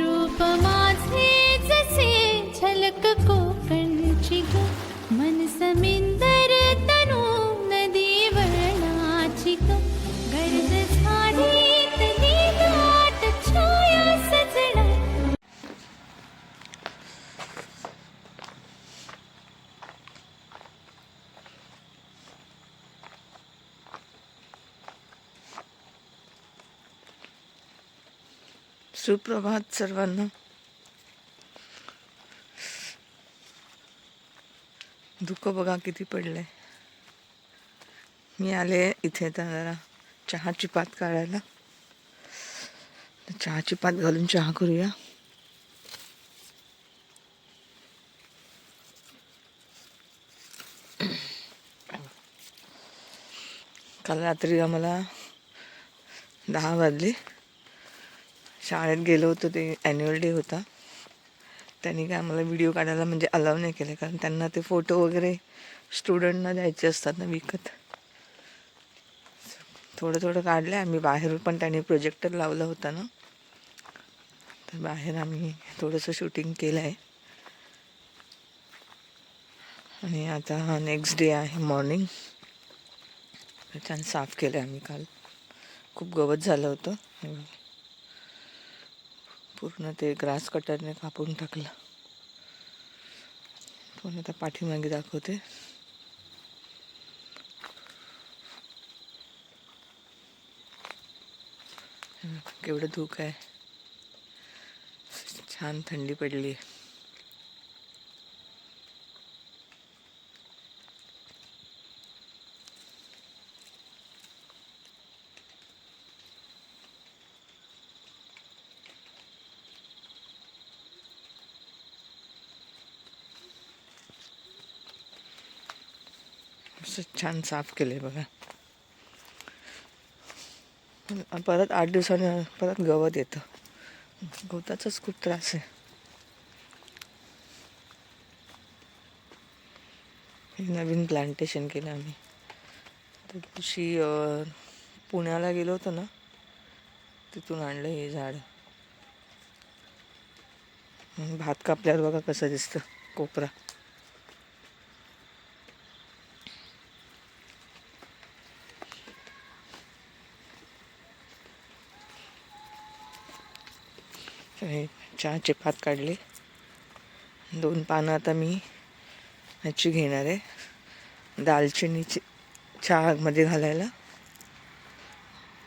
रूप माझे जसे झलक कोकणची मन समिंदर सुप्रभात सर्वांना. धुकं बघा किती पडलंय. मी आले इथे तर जरा चहाची पात काढायला. चहाची पात घालून चहा करूया. काल रात्री आम्हाला दहा वाजले. शाळेत गेलो होतो ते ॲन्युअल डे होता. त्यांनी काय आम्हाला व्हिडिओ काढायला म्हणजे अलाव नाही केले कारण त्यांना ते फोटो वगैरे स्टुडंटना द्यायचे असतात ना विकत. थोडं थोडं काढलं आम्ही बाहेर पण त्यांनी प्रोजेक्टर लावला होता ना. तर बाहेर आम्ही थोडंसं शूटिंग केलं आहे आणि आता नेक्स्ट डे आहे मॉर्निंग छान साफ केलं आहे आम्ही काल. खूप गवत झालं होतं. पूर्ण ते ग्रास कटरने कापून टाकलं. पण आता पाठीमागे दाखवते. केवढं धूक आहे. छान थंडी पडली आहे छान साफ केले बघा. परत आठ दिवसाने परत गवत येतं. गवताचाच खूप त्रास आहे. हे नवीन प्लांटेशन केलं आम्ही. त्या दिवशी पुण्याला गेलो होतो ना तिथून आणलं हे झाड. भात कापल्यावर बघा कसं दिसतं कोपरा. चहाचे पात काढले. दोन पानं आता मी ह्याची घेणार आहे. दालचिनीची चहामध्ये घालायला.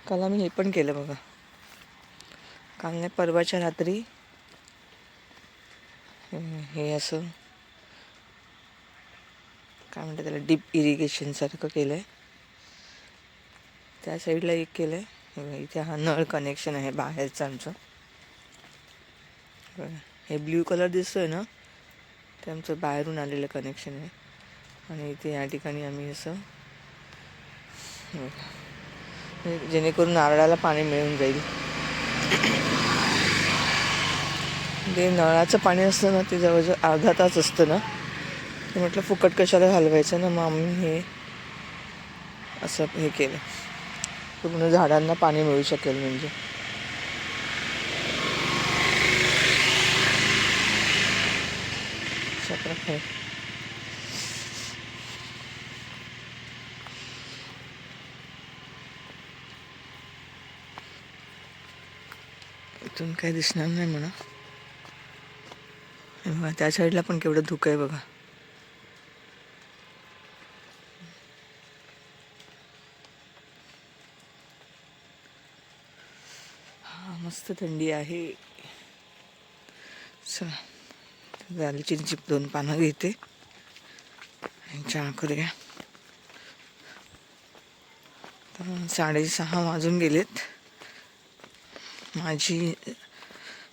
काल आम्ही हे पण केलं बघा. काल नाही परवाच्या रात्री हे असं काय म्हणतात त्याला डीप इरिगेशनसारखं केलं आहे त्या साईडला एक केलं आहे इथे हा नळ कनेक्शन आहे बाहेरचं आमचं. हे ब्ल्यू कलर दिसतोय ना? ते आमचं बाहेरून आलेलं कनेक्शन आहे. आणि इथे या ठिकाणी आम्ही असं जेणेकरून नारळाला पाणी मिळून जाईल. ते नळाचं पाणी असतं ना ते जवळजवळ अर्धा तास असतं ना? ते म्हटलं फुकट कशाला घालवायचं ना? मग आम्ही हे असं हे केलं. पूर्ण झाडांना पाणी मिळू शकेल म्हणजे. हो इथून काही दिसणार नाही म्हणा. बघा त्या साईडला पण केवढं धुकं आहे बघा. हा मस्त थंडी आहे. चला. दालचिनीची दोन पानं घेते. चहा करूया तर साडेसहा वाजून गेलेत. माझी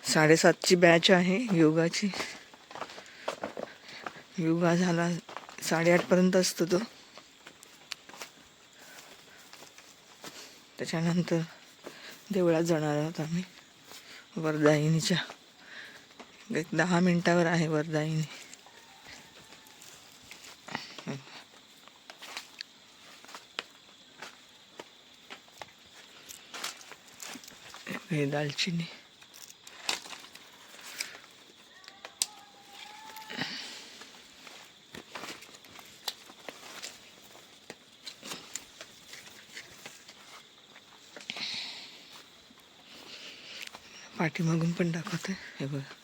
साडेसातची बॅच आहे योगाची. योगा झाला साडेआठपर्यंत असतो तो. त्याच्यानंतर देवळात जाणार आहोत आम्ही. वर्धायनीच्या एक दहा मिनटावर आहे वर्धाईने दालचिनी. पाठीमागून पण दाखवते हे बघा.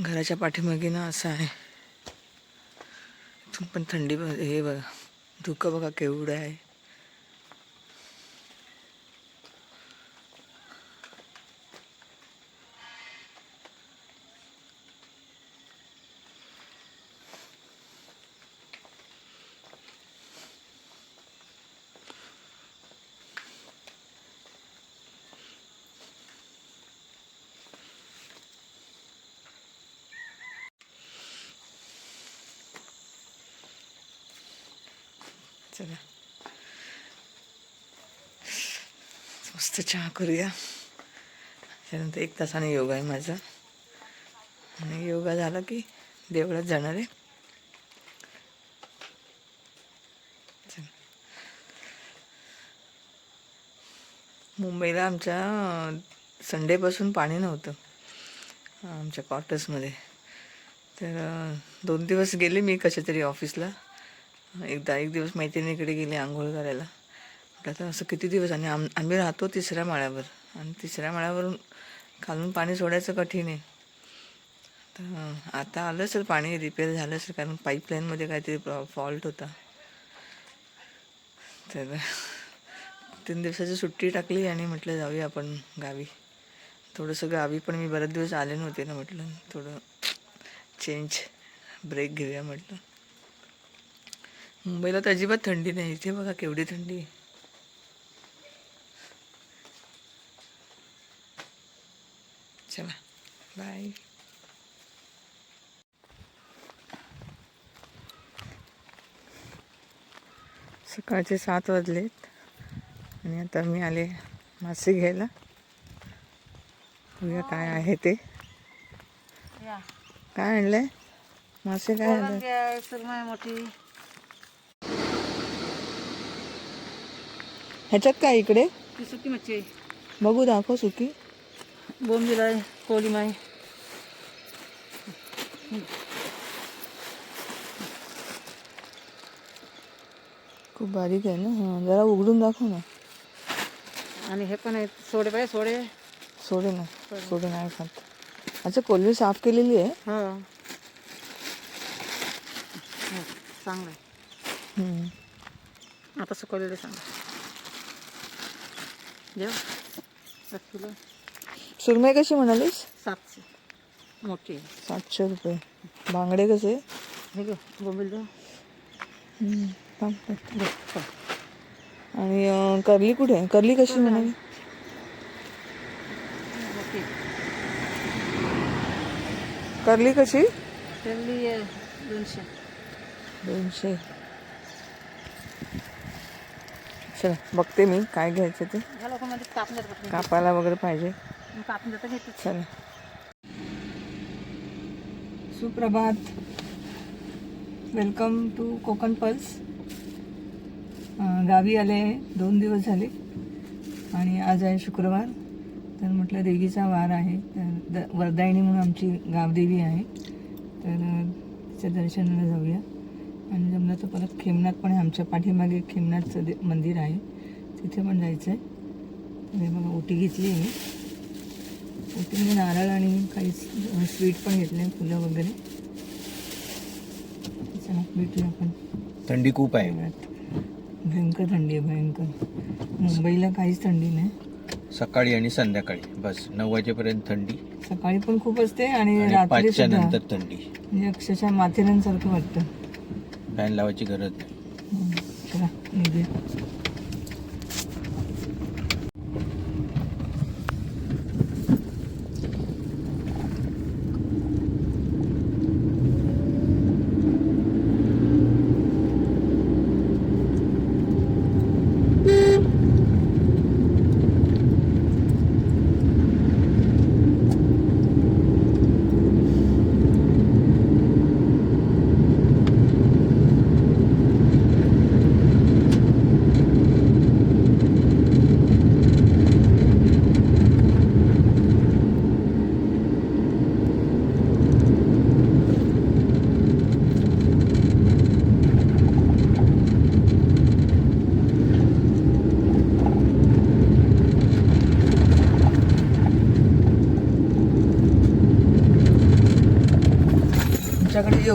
घराच्या पाठीमागे ना असं आहे. इथून पण थंडी ब- हे बघा धुकं बघा केवढं आहे. चला मस्त चहा करूया त्यानंतर एक तासाने योगा आहे माझा आणि योगा झाला की देवळात जाणार आहे मुंबईला आमच्या संडेपासून पाणी नव्हतं आमच्या क्वार्टर्समध्ये तर दोन दिवस गेले मी कशातरी ऑफिसला एकदा एक दिवस मैत्रिणीकडे गेले आंघोळ करायला. म्हटलं आता असं किती दिवस आणि आम आम्ही राहतो तिसऱ्या माळ्यावर. आणि तिसऱ्या माळ्यावरून खालून पाणी सोडायचं कठीण आहे. तर आता आलं असेल पाणी रिपेअर झालं असेल कारण पाईपलाईनमध्ये काहीतरी फॉल्ट होता. तर तीन दिवसाची सुट्टी टाकली आणि म्हटलं जाऊया आपण गावी. थोडंसं गावी पण मी बरेच दिवस आले नव्हते ना म्हटलं. थोडं चेंज ब्रेक घेऊया म्हटलं. मुंबईला तर अजिबात थंडी नाही. इथे बघा केवढी थंडी. चला बाय सकाळचे सात वाजलेत आणि आता मी आले मासे घ्यायला. बघूया काय आहे ते. काय आणलंय? मासे काय सुरमई मोठी. ह्याच्यात काय इकडे? ती सुकी मच्छी आहे. बघू दाखव सुकी. बोंबील आहे कोलिम आहे. खूप बारीक आहे ना? हां जरा उघडून दाखव ना. आणि हे पण आहे सोडे पाहिजे सोडे. सोडे ना सोडे. नाही खात. अच्छा कोलवी साफ केलेली आहे? हो. हो, चांगलं आहे. हम्म. आता सुकवलेले चांगलं. एक किलो सुरमई कशी म्हणालीस? सातशे. मोठी आहे. सातशे रुपये. बांगडे कसे? हे घे बोंबील देऊ हम्म, थांब, थांब. घे, चल. आणि अं, करली कुठे आहे? करली कशी म्हणाली? मोठी आहे. करली कशी? तेली दोनशे. दोनशे. चला बघते मी काय घ्यायचं ते. कापायला वगैरे पाहिजे. चला. सुप्रभात. वेलकम टू कोकण पल्स गावी आले दोन दिवस झाले. आणि आज आहे शुक्रवार. तर म्हटलं देवीचा वार आहे. तर द वरदायणी म्हणून आमची गावदेवी आहे. तर तिच्या दर्शनाला जाऊया. आणि जमलं तर परत खेमनाथ पण आहे. आमच्या पाठीमागे खेमनाथचं दे मंदिर आहे. तिथे पण जायचं आहे तर बघा ओटी घेतली आहे ओटीमध्ये नारळ आणि काही स्वीट पण घेतले फुलं वगैरे. चला भेटूया आपण. थंडी खूप आहे. भयंकर थंडी आहे भयंकर. मुंबईला काहीच थंडी नाही. सकाळी आणि संध्याकाळी. बस नऊ वाजेपर्यंत थंडी. सकाळी पण खूप असते आणि रात्री नंतर थंडी. म्हणजे अक्षरशः माथेरानसारखं वाटतं. फॅन लावायची गरज. नाही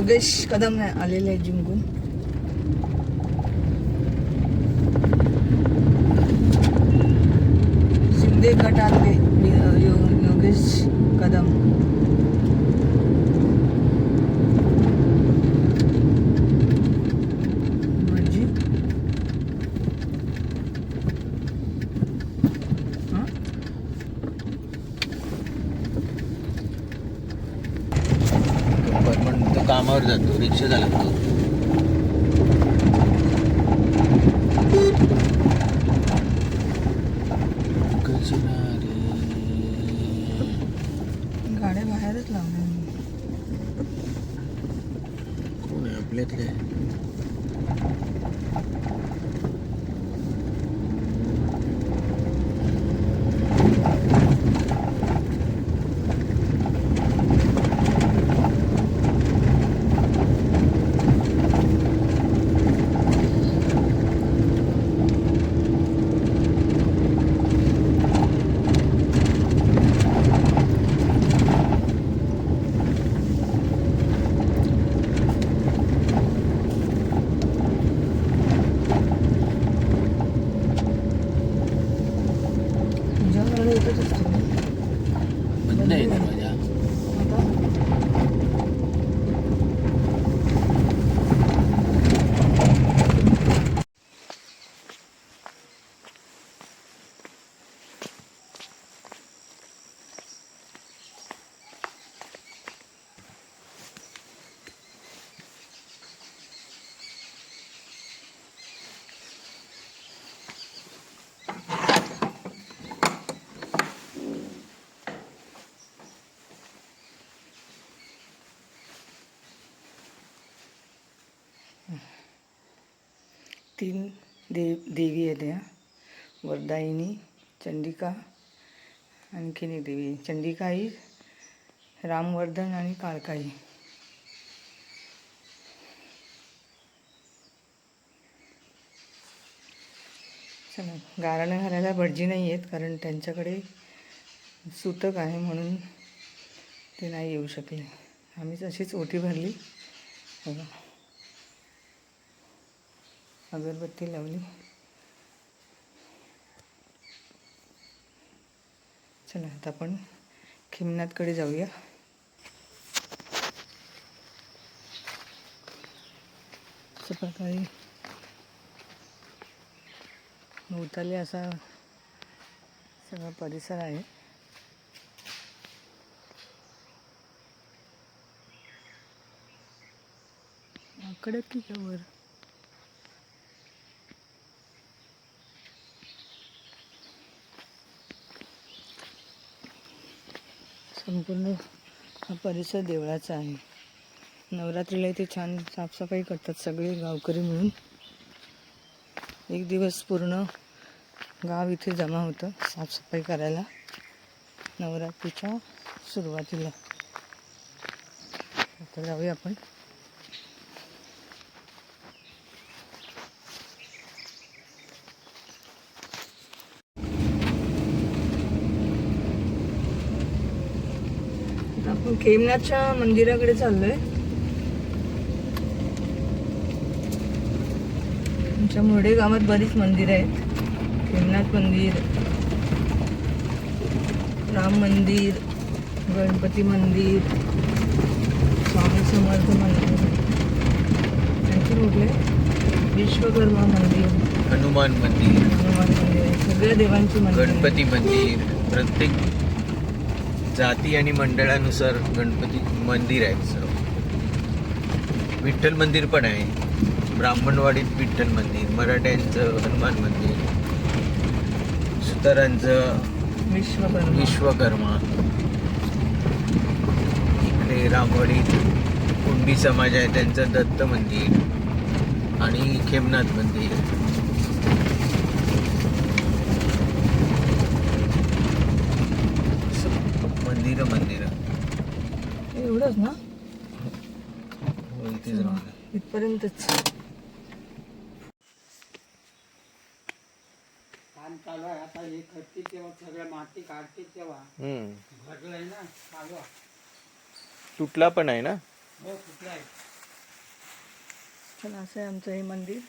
योगेश कदम आहे आलेले आहे जिंकून. शिंदे गटातले यो- योगेश कदम भटजी हां पण तो कामावर रिक्षा लागतो गाड्या बाहेरच लावल्या. कोण आहे आपल्यातले तुझ्याकडे येतच असतो ना? बंद आहे दरवाजा आता तीन देव देवी आहेत या. वरदायिनी चंडिका आणखीन एक देवी. चंडिका ही रामवर्धन आणि काळकाई. चला गाराणं घालायला भटजी नाही आहेत कारण त्यांच्याकडे सुतक आहे म्हणून ते नाही येऊ शकले. आम्हीच अशीच ओटी भरली. बघा. अगरबत्ती लावली. चला आता आपण खिमनाथकडे जाऊया. अशा प्रकारे भोवताली असा सगळा परिसर आहे. कडक की का संपूर्ण हा परिसर देवळाचा आहे. नवरात्रीला इथे छान साफसफाई करतात सगळे गावकरी मिळून. एक दिवस पूर्ण गाव इथे जमा होतं साफसफाई करायला. नवरात्रीच्या सुरुवातीला. आता जाऊया आपण. खेमनाथच्या मंदिराकडे चाललोय. आमच्या मुरडे गावात बरीच मंदिरं आहेत. खेमनाथ मंदिर राम मंदिर गणपती मंदिर स्वामी समर्थ मंदिर. आणखी कुठले? विश्वकर्मा मंदिर. हनुमान मंदिर. हनुमान मंदिर. सगळ्या देवांची मंदिर. गणपती मंदिर. प्रत्येक जाती आणि मंडळानुसार गणपती मंदिर आहेत सर्व. विठ्ठल मंदिर पण आहे. ब्राह्मणवाडीत विठ्ठल मंदिर मराठ्यांचं हनुमान मंदिर सुतारांचं विश्वकर्मा. विश्वकर्मा. इकडे रामवाडीत कुंडी समाज आहे त्यांचं दत्त मंदिर आणि खेमनाथ मंदिर मंदिर मंदिर एवढंच ना? इथेच राहणार इथपर्यंतच. काम चालू आहे. आता हे खर्ची तेव्हा सगळं माती काढते तेव्हा. भरलंय ना चालू आहे. तुटला पण आहे ना? हो कुठलं आहे. चला असं आहे आमचं हे मंदिर.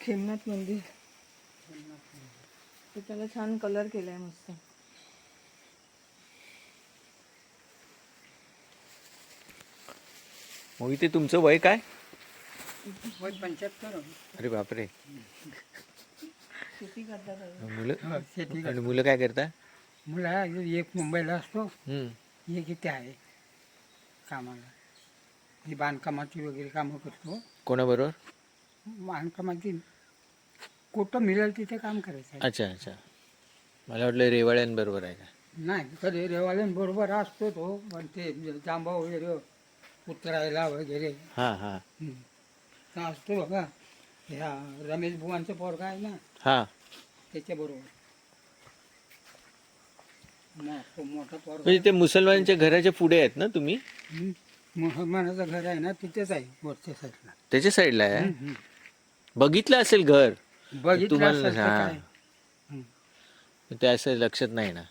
खेमनाथ मंदिर. तर त्याला छान कलर केलाय मस्त. मोहिते तुमचं वय काय? अरे बापरे. शेती करतात आहे. मुलं? आणि मुलं काय करता मुला एक मुंबईला असतो. एक इथे आहे कामाला. ही बांधकामाची वगैरे कामं करतो. कोणाबरोबर? बांधकामाची कुठं मिळेल तिथे काम करायचं आहे. अच्छा अच्छा. मला वाटलं रेवाळ्यांबरोबर आहे का? नाही कधी रेवाल्यांबरोबर असतो तो पण ते जांबा वगैरे उतरायला वगैरे. हां हां. असतो बघा. ह्या रमेश बुवांचं पोरगा आहे ना? हां. त्याच्याबरोबर. मो- तो मोठा पोरगा. म्हणजे ते मुसलमानांच्या घराच्या पुढे आहेत ना तुम्ही. मुसलमानाचं घर आहे ना तिथेच आहे वरच्या साईडला. त्याच्या साईडला आहे. बघितलं असेल घर. बघितलं तुम्हाला- असेल तर हा. काय. ते असं लक्षात नाही ना.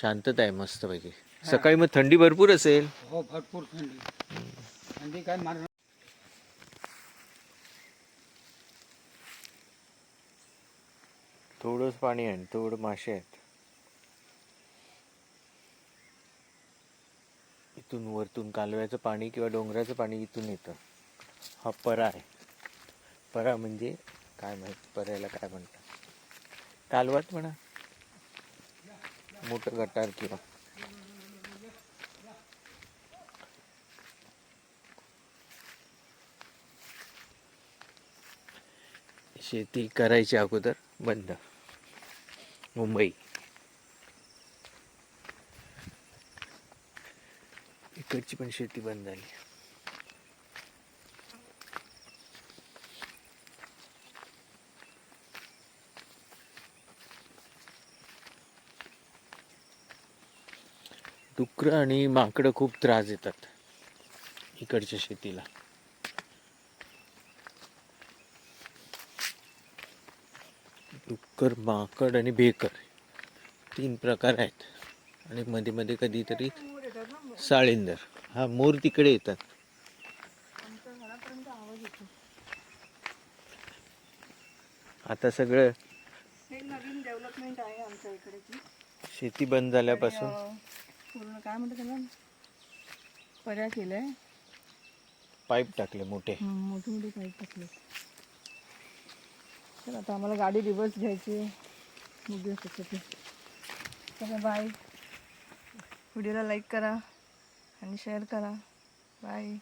शांतता आहे मस्तपैकी. सकाळी मग थंडी भरपूर असेल. हो भरपूर थंडी. थंडी काय मारणार थोडंच पाणी आहे थोडं मासे आहेत. इथून वरतून कालव्याचं पाणी किंवा डोंगराचं पाणी इथून येतं. हा परा आहे. परा म्हणजे काय माहीत पऱ्याला काय म्हणतात. कालवात म्हणा. मोठं गटार किंवा शेती करायची अगोदर. बंद. मुंबई. इकडची पण शेती बंद झाली. डुकर आणि माकडं खूप त्रास देतात इकडच्या शेतीला. डुक्कर माकड आणि बेकर. तीन प्रकार आहेत. आणि मध्ये मध्ये कधीतरी साळींदर. हा मोर तिकडे येतात. आता सगळं हे नवीन डेव्हलपमेंट आहे आमच्या इकडेची. शेती बंद झाल्यापासून. अं, पूर्ण काय म्हणतात त्याला? पर्या केलंय. पाईप टाकले मोठे. मोठे मोठे पाईप टाकले. तर आता आम्हाला गाडी रिवर्स घ्यायची आहे. बघूया चला बाय व्हिडिओला लाईक करा आणि शेअर करा. बाय